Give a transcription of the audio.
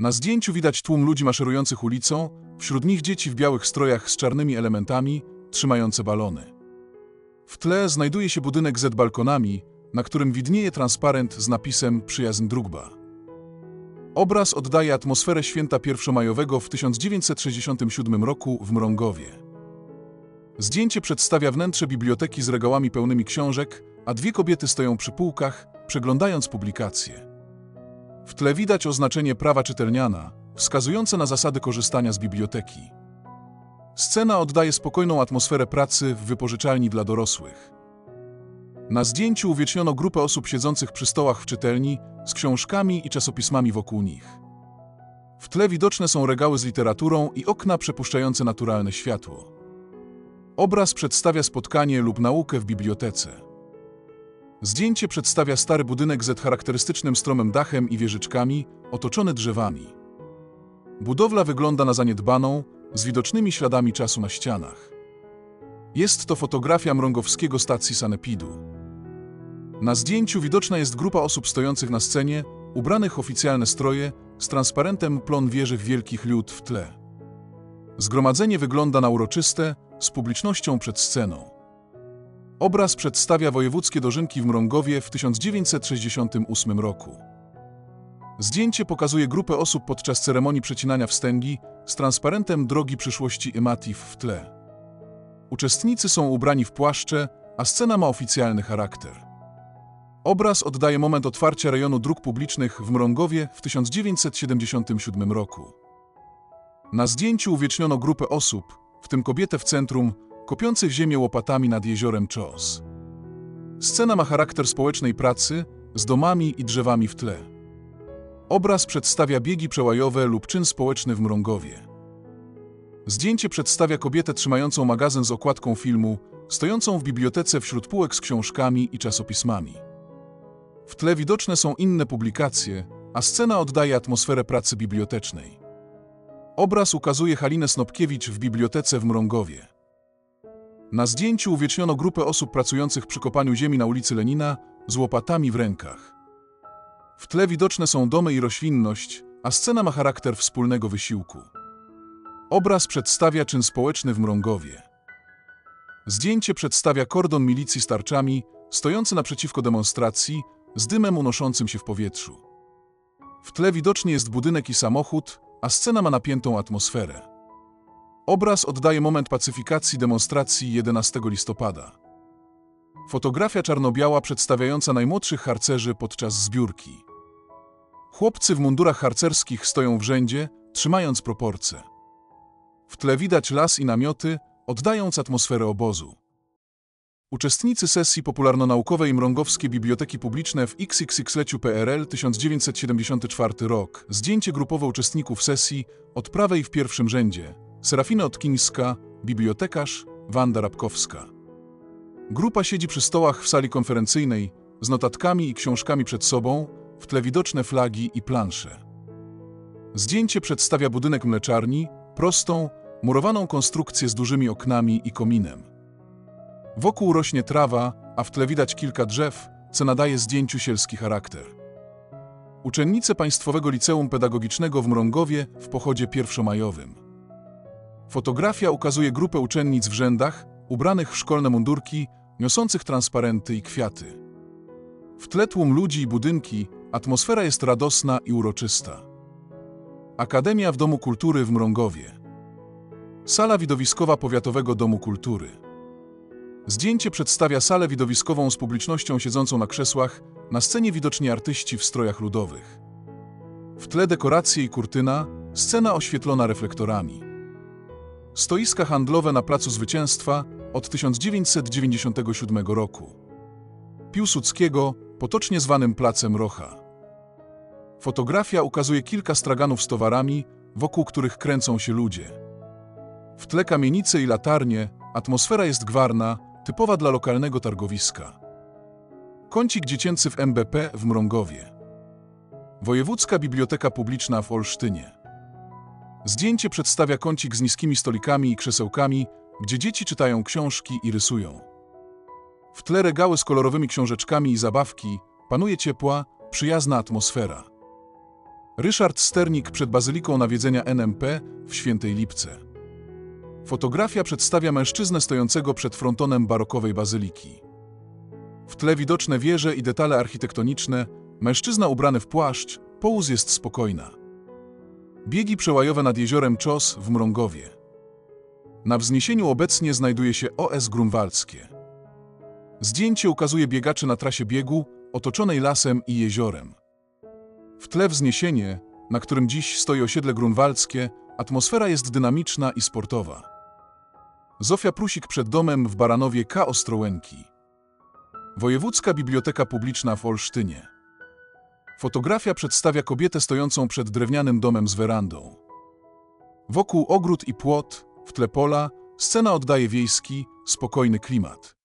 Na zdjęciu widać tłum ludzi maszerujących ulicą, wśród nich dzieci w białych strojach z czarnymi elementami, trzymające balony. W tle znajduje się budynek z balkonami, na którym widnieje transparent z napisem Przyjazn Drugba. Obraz oddaje atmosferę święta pierwszomajowego w 1967 roku w Mrągowie. Zdjęcie przedstawia wnętrze biblioteki z regałami pełnymi książek, a dwie kobiety stoją przy półkach, przeglądając publikacje. W tle widać oznaczenie prawa czytelniana, wskazujące na zasady korzystania z biblioteki. Scena oddaje spokojną atmosferę pracy w wypożyczalni dla dorosłych. Na zdjęciu uwieczniono grupę osób siedzących przy stołach w czytelni z książkami i czasopismami wokół nich. W tle widoczne są regały z literaturą i okna przepuszczające naturalne światło. Obraz przedstawia spotkanie lub naukę w bibliotece. Zdjęcie przedstawia stary budynek z charakterystycznym stromym dachem i wieżyczkami, otoczony drzewami. Budowla wygląda na zaniedbaną, z widocznymi śladami czasu na ścianach. Jest to fotografia mrągowskiego stacji sanepidu. Na zdjęciu widoczna jest grupa osób stojących na scenie, ubranych w oficjalne stroje, z transparentem plon wieżych wielkich lód w tle. Zgromadzenie wygląda na uroczyste, z publicznością przed sceną. Obraz przedstawia wojewódzkie dożynki w Mrągowie w 1968 roku. Zdjęcie pokazuje grupę osób podczas ceremonii przecinania wstęgi z transparentem drogi przyszłości Ematif w tle. Uczestnicy są ubrani w płaszcze, a scena ma oficjalny charakter. Obraz oddaje moment otwarcia rejonu dróg publicznych w Mrągowie w 1977 roku. Na zdjęciu uwieczniono grupę osób, w tym kobietę w centrum, kopiących ziemię łopatami nad jeziorem Czos. Scena ma charakter społecznej pracy, z domami i drzewami w tle. Obraz przedstawia biegi przełajowe lub czyn społeczny w Mrągowie. Zdjęcie przedstawia kobietę trzymającą magazyn z okładką filmu, stojącą w bibliotece wśród półek z książkami i czasopismami. W tle widoczne są inne publikacje, a scena oddaje atmosferę pracy bibliotecznej. Obraz ukazuje Halinę Snopkiewicz w bibliotece w Mrągowie. Na zdjęciu uwieczniono grupę osób pracujących przy kopaniu ziemi na ulicy Lenina z łopatami w rękach. W tle widoczne są domy i roślinność, a scena ma charakter wspólnego wysiłku. Obraz przedstawia czyn społeczny w Mrągowie. Zdjęcie przedstawia kordon milicji z tarczami, stojący naprzeciwko demonstracji, z dymem unoszącym się w powietrzu. W tle widoczny jest budynek i samochód, a scena ma napiętą atmosferę. Obraz oddaje moment pacyfikacji demonstracji 11 listopada. Fotografia czarno-biała przedstawiająca najmłodszych harcerzy podczas zbiórki. Chłopcy w mundurach harcerskich stoją w rzędzie, trzymając proporcje. W tle widać las i namioty, oddając atmosferę obozu. Uczestnicy sesji popularno-naukowej Mrągowskie Biblioteki Publiczne w XXX-leciu PRL 1974 rok. Zdjęcie grupowe uczestników sesji od prawej w pierwszym rzędzie. Serafina Otkińska, bibliotekarz, Wanda Rabkowska. Grupa siedzi przy stołach w sali konferencyjnej, z notatkami i książkami przed sobą, w tle widoczne flagi i plansze. Zdjęcie przedstawia budynek mleczarni, prostą, murowaną konstrukcję z dużymi oknami i kominem. Wokół rośnie trawa, a w tle widać kilka drzew, co nadaje zdjęciu sielski charakter. Uczennice Państwowego Liceum Pedagogicznego w Mrągowie w pochodzie pierwszomajowym. Fotografia ukazuje grupę uczennic w rzędach, ubranych w szkolne mundurki, niosących transparenty i kwiaty. W tle tłum ludzi i budynki, atmosfera jest radosna i uroczysta. Akademia w Domu Kultury w Mrągowie. Sala widowiskowa Powiatowego Domu Kultury. Zdjęcie przedstawia salę widowiskową z publicznością siedzącą na krzesłach, na scenie widoczni artyści w strojach ludowych. W tle dekoracje i kurtyna, scena oświetlona reflektorami. Stoiska handlowe na Placu Zwycięstwa od 1997 roku. Piłsudskiego, potocznie zwanym Placem Rocha. Fotografia ukazuje kilka straganów z towarami, wokół których kręcą się ludzie. W tle kamienice i latarnie, atmosfera jest gwarna, typowa dla lokalnego targowiska. Kącik dziecięcy w MBP w Mrągowie. Wojewódzka Biblioteka Publiczna w Olsztynie. Zdjęcie przedstawia kącik z niskimi stolikami i krzesełkami, gdzie dzieci czytają książki i rysują. W tle regały z kolorowymi książeczkami i zabawki panuje ciepła, przyjazna atmosfera. Ryszard Sternik przed bazyliką nawiedzenia NMP w Świętej Lipce. Fotografia przedstawia mężczyznę stojącego przed frontonem barokowej bazyliki. W tle widoczne wieże i detale architektoniczne, mężczyzna ubrany w płaszcz, połóz jest spokojna. Biegi przełajowe nad jeziorem Czos w Mrągowie. Na wzniesieniu obecnie znajduje się OS Grunwaldzkie. Zdjęcie ukazuje biegaczy na trasie biegu, otoczonej lasem i jeziorem. W tle wzniesienie, na którym dziś stoi osiedle grunwaldzkie, atmosfera jest dynamiczna i sportowa. Zofia Prusik przed domem w Baranowie K. Ostrołęki. Wojewódzka Biblioteka Publiczna w Olsztynie. Fotografia przedstawia kobietę stojącą przed drewnianym domem z werandą. Wokół ogród i płot, w tle pola, scena oddaje wiejski, spokojny klimat.